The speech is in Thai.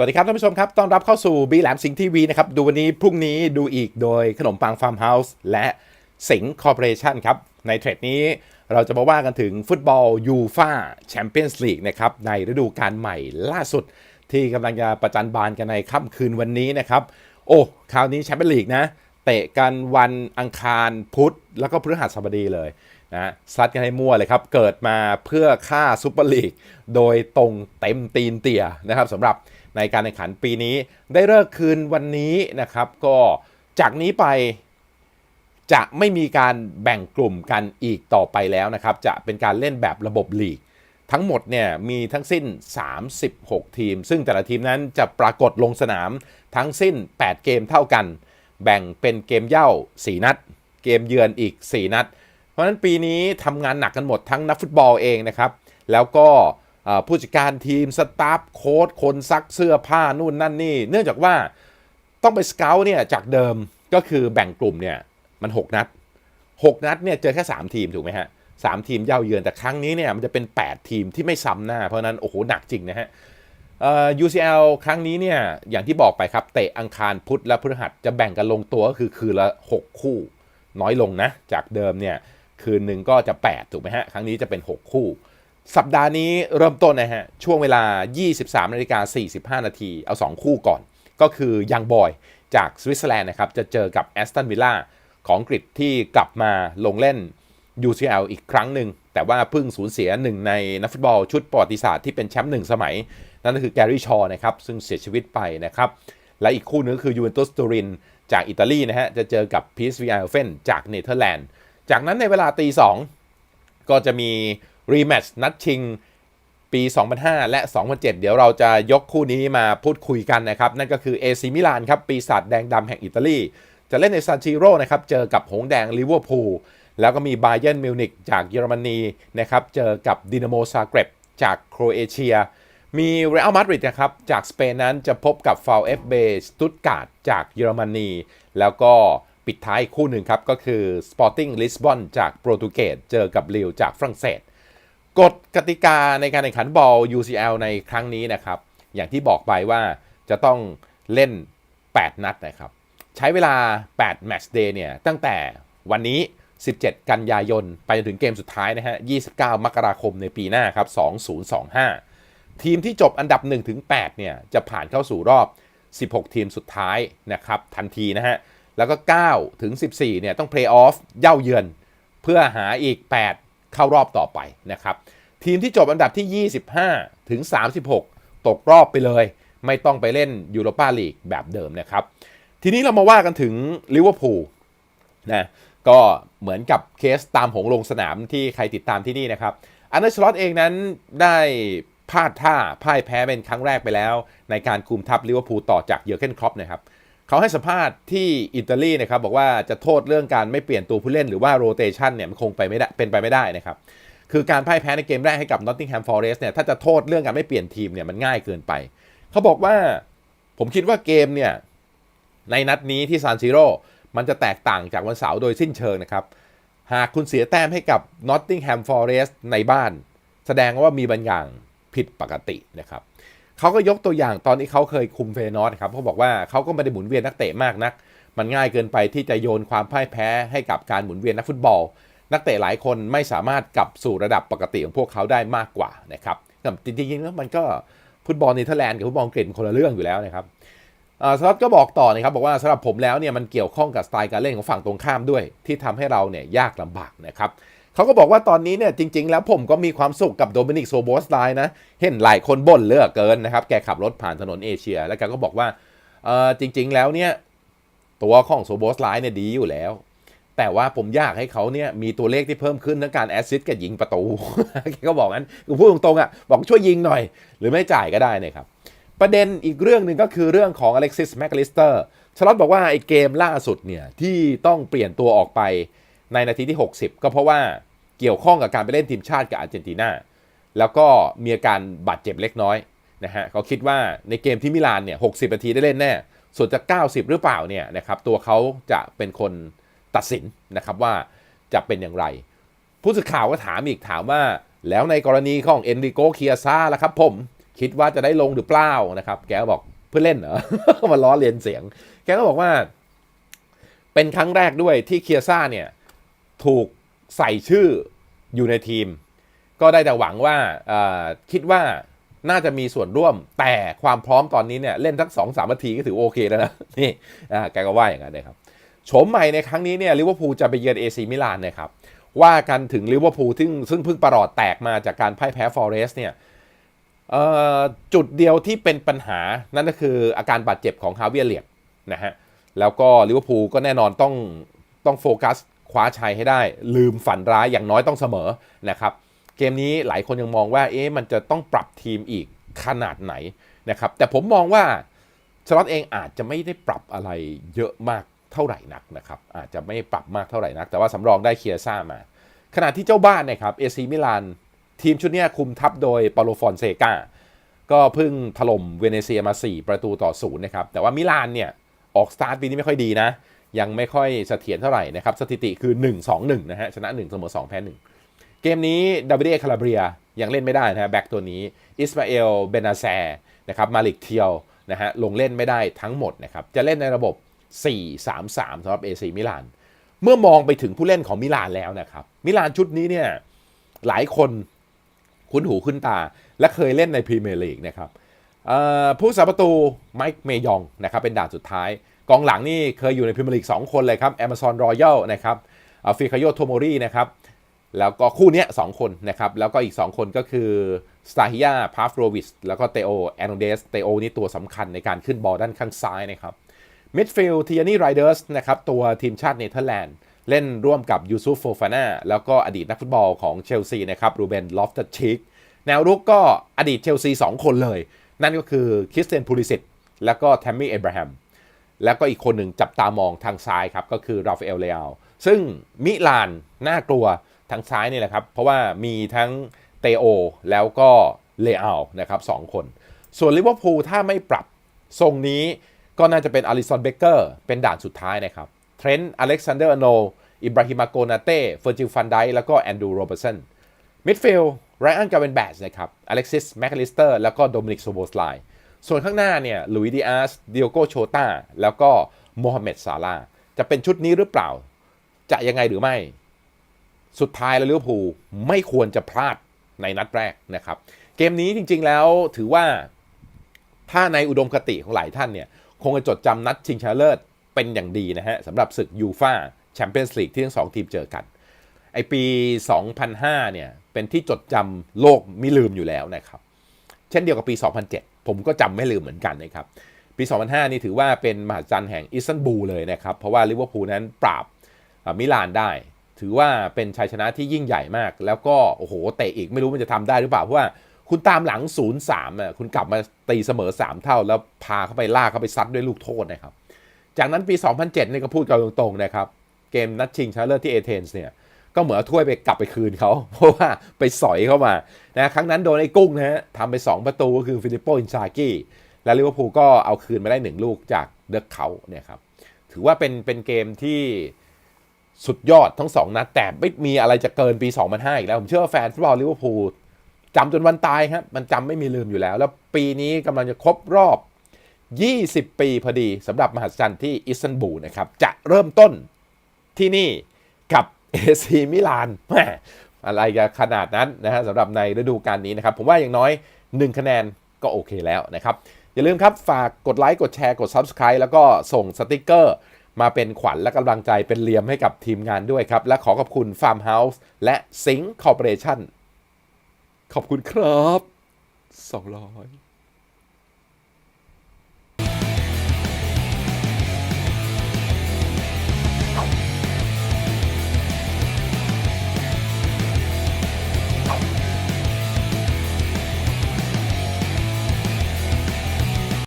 สวัสดีครับท่านผู้ชมครับต้อนรับเข้าสู่บีแหลมสิงห์ทีวีนะครับ ดูวันนี้พรุ่งนี้ดูอีกโดยขนมปังฟาร์มเฮาส์และสิงห์คอร์ปอเรชันครับ ในเทรดนี้เราจะมาว่ากันถึงฟุตบอลยูฟาแชมเปี้ยนส์ลีกนะครับ ในฤดูกาลใหม่ล่าสุด ที่กำลังจะประจันบานกันในค่ำคืนวันนี้นะครับ โอ้คราวนี้แชมเปี้ยนลีกนะ เตะกันวันอังคารพุธ แล้วก็พฤหัสบดีเลยนะซัดกันให้มั่วเลยครับ เกิดมาเพื่อฆ่าซูเปอร์ลีกโดยตรงเต็มตีนเตี่ยนะครับสำหรับ ในการแข่งขันปีนี้ ได้เลิกคืนวันนี้นะครับ ก็จากนี้ไปจะไม่มีการแบ่งกลุ่มกันอีกต่อไปแล้วนะครับ จะเป็นการเล่นแบบระบบลีก ทั้งหมดเนี่ยมีทั้งสิ้น 36 ทีม ซึ่งแต่ละทีมนั้นจะปรากฏลงสนามทั้งสิ้น 8 เกมเท่ากัน แบ่งเป็นเกมเย่า 4 นัด เกมเยือนอีก 4 นัด เพราะฉะนั้นปีนี้ทำงานหนักกันหมดทั้งนักฟุตบอลเองนะครับ แล้วก็ ผู้จัดการทีมสตาฟโค้ชคนซักเสื้อผ้านู่นนั่นนี่ เนื่องจากว่าต้องไปสเกลเนี่ยจากเดิมก็คือแบ่งกลุ่มเนี่ยมัน 6 นัด 6 นัดเนี่ยเจอแค่ 3 ทีมถูกไหมฮะสามทีมเย่าเยือนแต่ครั้งนี้เนี่ยมันจะเป็น 8 ทีมที่ไม่ซ้ำหน้า เพราะนั้น โอ้โห หนักจริงนะฮะ UCL ครั้งนี้เนี่ยอย่างที่บอกไปครับ เตะอังคารพุธและพฤหัสจะแบ่งกันลงตัวก็คือคืนละ 6 คู่ น้อยลงนะ จากเดิมเนี่ยคืนหนึ่งก็จะ 8 ถูกไหมฮะ ครั้งนี้จะเป็น 6 คู่ สัปดาห์นี้เริ่มต้นนะฮะ ช่วงเวลา 23นาฬิกา45 นาที เอา 2 คู่ก่อน ก็คือยังบอยจากสวิตเซอร์แลนด์นะครับ จะเจอกับแอสตันวิลล่าของอังกฤษที่กลับมาลงเล่น UCL อีกครั้งหนึ่ง แต่ว่าเพิ่งสูญเสียหนึ่งในนักฟุตบอลชุดประวัติศาสตร์ที่เป็นแชมป์หนึ่งสมัย นั่นก็คือแกรี่ชอนะครับ ซึ่งเสียชีวิตไปนะครับ และอีกคู่นึงคือยูเวนตุสตูรินจากอิตาลีนะฮะจะเจอกับพีซวีไอเฟนจากเนเธอร์แลนด์จากนั้นในเวลาตีสองก็จะมี รีแมตช์นัดชิงปี 2005 และ 2007 เดี๋ยวเราจะยกคู่นี้มาพูดคุยกันนะครับ นั่นก็คือเอซิมิลานครับปีศาจแดงดำแห่งอิตาลี จะเล่นในซานชิโร่นะครับ เจอกับหงแดงลิเวอร์พูลแล้วก็มีบาเยิร์นมิวนิกจากเยอรมนีนะครับ เจอกับดินาโมซาเกร็บจากโครเอเชีย มีเรอัลมาดริดนะครับ จากสเปนนั้นจะพบกับฟาวเอฟเบสตุตการ์ดจากเยอรมนี แล้วก็ปิดท้ายคู่หนึ่งครับ ก็คือ Sporting Lisbon จากโปรตุเกสเจอกับลิลจากฝรั่งเศส กฎกติกาในการแข่งขันบอล UCL ในครั้งนี้นะครับ อย่างที่บอกไปว่าจะต้องเล่น 8 นัดนะครับ ใช้เวลา 8 แมตช์เดย์เนี่ย ตั้งแต่วันนี้ 17 กันยายน ไปจนถึงเกมสุดท้ายนะฮะ 29 มกราคมในปีหน้าครับ 2025 ทีมที่จบอันดับ 1 ถึง 8 เนี่ย จะผ่านเข้าสู่รอบ 16 ทีมสุดท้ายนะครับ ทันทีนะฮะ แล้วก็ 9 ถึง 14 เนี่ย ต้องเพลย์ออฟเย่าเยือน เพื่อหาอีก 8 เข้ารอบต่อไปนะครับ ทีมที่จบอันดับที่ 25 ถึง 36 ตกรอบไปเลย ไม่ต้องไปเล่นยูโรปาลีกแบบเดิมนะครับ ทีนี้เรามาว่ากันถึงลิเวอร์พูลนะก็เหมือนกับเคสตามหงลงสนามที่ใครติดตามที่นี่นะครับอันเดอร์ชลอตเองนั้นได้พลาดท่าพ่ายแพ้เป็นครั้งแรกไปแล้ว ในการคุมทัพลิเวอร์พูลต่อจากเยอร์เกนครอปนะครับ เขาให้สัมภาษณ์ที่อิตาลีนะครับบอกว่าจะโทษเรื่องการไม่เปลี่ยนตัวผู้เล่นหรือว่าโรเตชันเนี่ยมันคงไปไม่ได้เป็นไปไม่ได้นะครับคือการพ่ายแพ้ในเกมแรกให้กับ Nottingham Forest เนี่ยถ้าจะโทษเรื่องการไม่เปลี่ยนทีมเนี่ยมันง่ายเกินไป เขาบอกว่าผมคิดว่าเกมเนี่ยในนัดนี้ที่ซานซิโร่มันจะแตกต่างจากวันเสาร์โดยสิ้นเชิงนะครับ หากคุณเสียแต้มให้กับ Nottingham Forest ในบ้าน แสดงว่ามีบางอย่างผิดปกตินะครับ เขาก็ยกตัวอย่างตอนที่เขาเคยคุมเฟยนอร์ครับเขาบอกว่าเขาก็ไม่ได้หมุนเวียนนักเตะมากนัก มันง่ายเกินไปที่จะโยนความพ่ายแพ้ให้กับการหมุนเวียนนักฟุตบอล นักเตะหลายคนไม่สามารถกลับสู่ระดับปกติของพวกเขาได้มากกว่านะครับจริงๆแล้วมันก็ฟุตบอลเนเธอร์แลนด์กับฟุตบอลอังกฤษคนละเรื่องอยู่แล้วนะครับสล็อตก็บอกต่อนะครับบอกว่าสำหรับผมแล้วเนี่ยมันเกี่ยวข้องกับสไตล์การเล่นของฝั่งตรงข้ามด้วย ที่ทำให้เราเนี่ยยากลำบากนะครับ เขาก็บอกว่าตอนนี้เนี่ยจริง ๆ แล้วผมก็มีความสุขกับโดมินิกโซโบสไลน์นะ เห็นหลายคนบ่นเลือกเกินนะครับ แกขับรถผ่านถนนเอเชีย แล้วแกก็บอกว่าเออจริง ๆ แล้วเนี่ยตัวของโซโบสไลน์เนี่ยดีอยู่แล้ว แต่ว่าผมอยากให้เขาเนี่ยมีตัวเลขที่เพิ่มขึ้นทั้งการแอสซิสต์กับยิงประตู แกก็บอกงั้นกูพูดตรงๆอะบอกช่วยยิงหน่อย หรือไม่จ่ายก็ได้นะครับประเด็นอีกเรื่องหนึ่งก็คือเรื่องของอเล็กซิสแมคลิสเตอร์ชลอตบอกว่าไอ้เกมล่าสุดเนี่ยที่ต้องเปลี่ยนตัวออกไปในนาทีที่ 60 ก็เพราะว่า เกี่ยวข้องกับการไปเล่นทีมชาติกับอาร์เจนตินาแล้วก็มีอาการบาดเจ็บเล็กน้อยนะฮะเขาคิดว่าในเกมที่มิลานเนี่ย60นาทีได้เล่นแน่ ส่วนจะ 90 หรือเปล่าเนี่ยนะครับตัวเขาจะเป็นคนตัดสินนะครับว่าจะเป็นอย่างไร ผู้สื่อข่าวก็ถามอีกถามว่า แล้วในกรณีของเอนริโกเคียซาล่ะครับผมคิดว่าจะได้ลงหรือเปล่านะครับแกบอกเพื่อเล่นเหรอมาล้อเลียนเสียง แกก็บอกว่า เป็นครั้งแรกด้วยที่เคียซ่าเนี่ยถูก ใส่ชื่ออยู่ในทีม ก็ได้แต่หวังว่าคิดว่าน่าจะมีส่วนร่วมแต่ความพร้อมตอนนี้เนี่ยเล่นทั้งสองสามนาทีก็ถือโอเคแล้วนะนี่อ่าแกก็ว่าอย่างนั้นนะครับโฉมใหม่ในครั้งนี้เนี่ยลิเวอร์พูลจะไปเยือนเอซีมิลานนะครับว่ากันถึงลิเวอร์พูลซึ่งซึ่งเพิ่งประหลอดแตกมาจากการพ่ายแพ้ฟอเรสเนี่ยจุดเดียวที่เป็นปัญหานั่นก็คืออาการบาดเจ็บของฮาเวียร์เลียดนะฮะแล้วก็ลิเวอร์พูลก็แน่นอนต้องต้องโฟกัส คว้าชัยให้ได้ ลืมฝันร้ายอย่างน้อยต้องเสมอนะครับเกมนี้หลายคนยังมองว่าเอ๊ะมันจะต้องปรับทีมอีกขนาดไหนนะครับแต่ผมมองว่าสล็อตเองอาจจะไม่ได้ปรับอะไรเยอะมากเท่าไหร่นักนะครับอาจจะไม่ปรับมากเท่าไหร่นัก แต่ว่าสำรองได้เคียซ่ามา ขณะที่เจ้าบ้านนะครับเอซีมิลานทีมชุดนี้คุมทัพโดยปาโลฟอนเซกาก็เพิ่งถล่มเวเนเซียมา 4 ประตูต่อศูนย์นะครับแต่ว่ามิลานเนี่ยออกสตาร์ทปีนี้ไม่ค่อยดีนะ ยังไม่ค่อยเสถียรเท่าไหร่นะครับสถิติคือ 1-2-1 นะฮะชนะ 1 เสมอ 2 แพ้ 1 เกมนี้ดาวิดเอคาลาเบียยังเล่นไม่ได้นะฮะแบ็กตัวนี้อิสมาเอลเบนาแซนะครับมาลิกเทียวนะฮะลงเล่นไม่ได้ทั้งหมดนะครับจะเล่นในระบบ 4-3-3สำหรับ AC มิลานเมื่อมองไปถึงผู้เล่นของมิลานแล้วนะครับมิลานชุดนี้เนี่ยหลายคนคุ้นหูคุ้นตาและเคยเล่นในพรีเมียร์ลีกนะครับ ผู้สาประตูไมค์เมยองนะครับเป็นด่านสุดท้าย กองหลังนี่เคยอยู่ในพรีเมียร์ลีก2คนเลยครับ Amazon Royal นะครับฟิคาโยโทโมรีนะครับแล้วก็คู่นี้สองคนนะครับ แล้วก็อีก 2 คนก็คือสตาฮิยาพาฟโรวิสแล้วก็เตโอแอนโดเดสเตโอนี่ตัวสำคัญในการขึ้นบอลด้านข้างซ้ายนะครับมิดฟิลด์ทียานี่ไรเดอร์สนะครับตัวทีมชาติเนเธอร์แลนด์ เล่นร่วมกับยูซุฟโฟฟาน่าแล้วก็อดีตนักฟุตบอลของเชลซีนะครับรูเบนลอฟตัชิกแนวรุกก็อดีตเชลซี2คนเลย นั่นก็คือคริสเตียนพูลิสิตแล้วก็แทมมี่เอ b ราฮัมแล้วก็อีกคนหนึ่งจับตามองทางซ้ายครับ ก็คือราฟาเอลเลอาซึ่งมิลานน่ากลัวทางซ้ายนี่แหละครับ เพราะว่ามีทั้งเตโอ แล้วก็เลอานะครับสองคน ส่วนลิเวอร์พูลถ้าไม่ปรับทรงนี้ก็น่าจะเป็นอลิสันเบเกอร์เป็นด่านสุดท้ายนะครับเทรนต์อเล็กซานเดอร์โนอิบราฮิมาโกนาเต้เฟอร์จิลฟันไดแล้วก็แอนดูโรเบอร์สันมิดฟิลด์ ไรอันกาเวนแบชนะครับอเล็กซิสแมคคลิสเตอร์แล้วก็โดมินิกโซโบสไลส่วนข้างหน้าเนี่ยลุยดิอาสดิโอโกโชตาแล้วก็โมฮัมเหม็ดซาลาจะเป็นชุดนี้หรือเปล่า จะยังไงหรือไม่ สุดท้ายแล้วลิเวอร์พูลไม่ควรจะพลาดในนัดแรกนะครับ เกมนี้จริงๆแล้วถือว่าถ้าในอุดมคติของหลายท่านเนี่ย คงจะจดจำนัดชิงชนะเลิศเป็นอย่างดีนะฮะสำหรับศึกยูฟาแชมเปี้ยนส์ลีกที่ทั้งสองทีมเจอกัน ไอปี 2005 เนี่ย เป็นที่จดจำโลกไม่ลืมอยู่แล้วนะครับ เช่นเดียวกับปี 2007 ผมก็จำไม่ลืมเหมือนกันนะครับ ปี 2005 นี่ถือว่าเป็นมหัศจรรย์แห่งอิสตันบูลเลยนะครับ เพราะว่าลิเวอร์พูลนั้นปราบมิลานได้ ถือว่าเป็นชัยชนะที่ยิ่งใหญ่มาก แล้วก็โอ้โหเตะอีกไม่รู้มันจะทำได้หรือเปล่าเพราะว่าคุณตามหลัง 0-3อะคุณกลับมาตีเสมอ 3 เท่า แล้วพาเข้าไปล่าเข้าไปซัดด้วยลูกโทษนะครับ จากนั้นปี 2007 นี่ก็พูดกันตรงๆนะครับ เกมนัดชิงชนะเลิศที่เอเธนส์เนี่ย ก็เหมือนถ้วยไปกลับไปคืนเขาเพราะว่าไปสอยเข้ามานะครั้งนั้นโดนไอ้กุ้งนะฮะทำไป 2 ประตูก็คือฟิลิปโปอินซากิและลิเวอร์พูลก็เอาคืนมาได้ 1 ลูกจากเดอะเขาเนี่ยครับถือว่าเป็นเป็นเกมที่สุดยอดทั้ง 2 นัด แต่ไม่มีอะไรจะเกินปี 2005 อีกแล้ว ผมเชื่อว่าแฟนฟุตบอลลิเวอร์พูลจำจนวันตายครับ มันจำไม่มีลืมอยู่แล้ว แล้วปีนี้กำลังจะครบรอบ 20 ปีพอดีสำหรับมหัศจรรย์ที่อิสตันบูลนะครับ จะเริ่มต้นที่นี่กับ เอซีมิลานแหมอะไรกันขนาดนั้นนะฮะสำหรับในฤดูกาลนี้นะครับ ผมว่าอย่างน้อย 1 คะแนนก็โอเคแล้วนะครับ อย่าลืมครับ ฝากกดไลค์ กดแชร์ กด Subscribe แล้วก็ส่งสติกเกอร์ มาเป็นขวัญและกำลังใจเป็นเลียมให้กับทีมงานด้วยครับ และขอขอบคุณ Farm House และ Sing Corporation ขอบคุณครับ 200